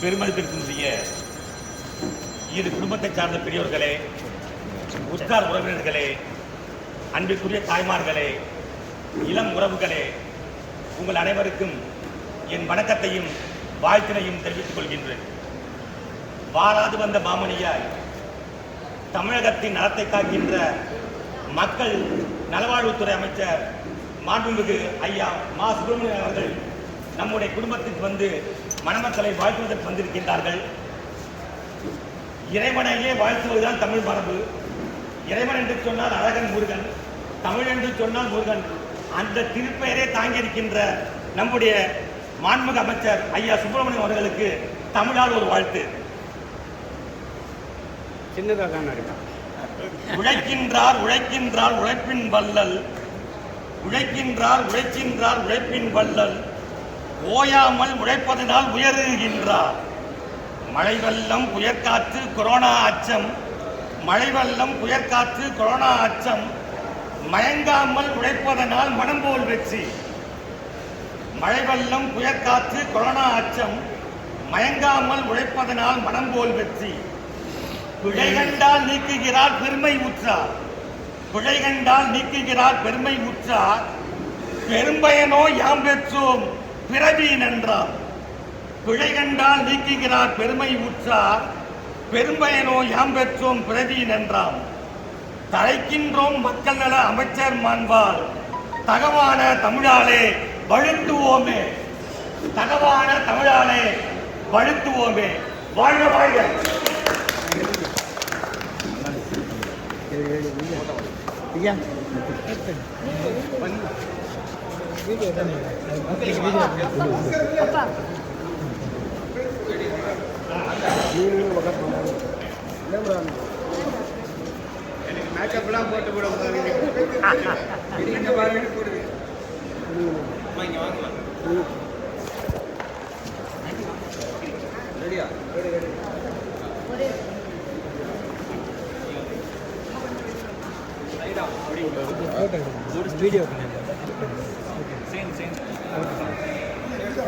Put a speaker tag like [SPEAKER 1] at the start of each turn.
[SPEAKER 1] பெருமதிப்பிற்குரிய இரு குடும்பத்தை சார்ந்த பெரியோர்களே உற்றார் உறவினர்களே அன்பிற்குரிய தாய்மார்களே இளம் உறவுகளே உங்கள் அனைவருக்கும் என் வணக்கத்தையும் வாழ்த்தினையும் தெரிவித்துக் கொள்கின்றேன். வாராது வந்த பாமணியாய் தமிழகத்தின் நலத்தை காக்கின்ற மக்கள் நலவாழ்வுத்துறை அமைச்சர் மாண்புமிகு ஐயா மா. சுப்பிரமணியன் அவர்கள் நம்முடைய குடும்பத்துக்கு வந்து மணமக்களை வாழ்த்துவதற்கு வந்திருக்கின்றார்கள். இறைவனையே வாழ்த்துவதுதான் தமிழ் மரபு. இறைவன் என்று சொன்னால் அழகன் முருகன் தமிழ் என்று சொன்னால் முருகன். அந்த திருப்பெயரே தாங்கியிருக்கின்ற நம்முடைய மாண்புமிகு அமைச்சர் ஐயா சுப்பிரமணியம் அவர்களுக்கு தமிழால் ஒரு வாழ்த்து.
[SPEAKER 2] சின்னதாக தான்
[SPEAKER 1] உழைக்கின்றார் உழைக்கின்றார் உழைப்பின் வல்லல் உழைக்கின்றார் உழைக்கின்றார் உழைப்பின் வல்லல் ஓயாமல் உழைப்பதனால் உயருகின்றார். மழை வெள்ளம் புயற்காற்று கொரோனா அச்சம். மழை வெள்ளம் புயற்காற்று கொரோனா அச்சம். மயங்காமல் உழைப்பதனால் மனம் போல் வெற்றி. மழை வெள்ளம் புயற்காற்று கொரோனா அச்சம். மயங்காமல் உழைப்பதனால் மனம் போல் வெற்றி. பிழை கண்டால் நீக்குகிறார் பெருமை உற்றார். பிழை கண்டால் நீக்குகிறார் பெருமை உற்றார். பெரும்பயனோ யாம் பெற்றோம். பிறவி என்றார் பிழை கண்டால் நீக்குகிறார் பெருமை உற்றார் பெரும்பயனோ யாம் பெற்றோம் பிறவி என்றார் தலைக்கின்றோம் மக்கள் நல அமைச்சர் மாண்பால் தகவான தமிழாலே வழுத்துவோமே தகவான தமிழாலே வழுத்துவோமே வாழ்க வாழ்க
[SPEAKER 2] ஐயா மேக்கப்லாம் போட்டு கூட இந்த மாதிரி போடுது ரெடியா
[SPEAKER 3] வீடியோ
[SPEAKER 1] 全然。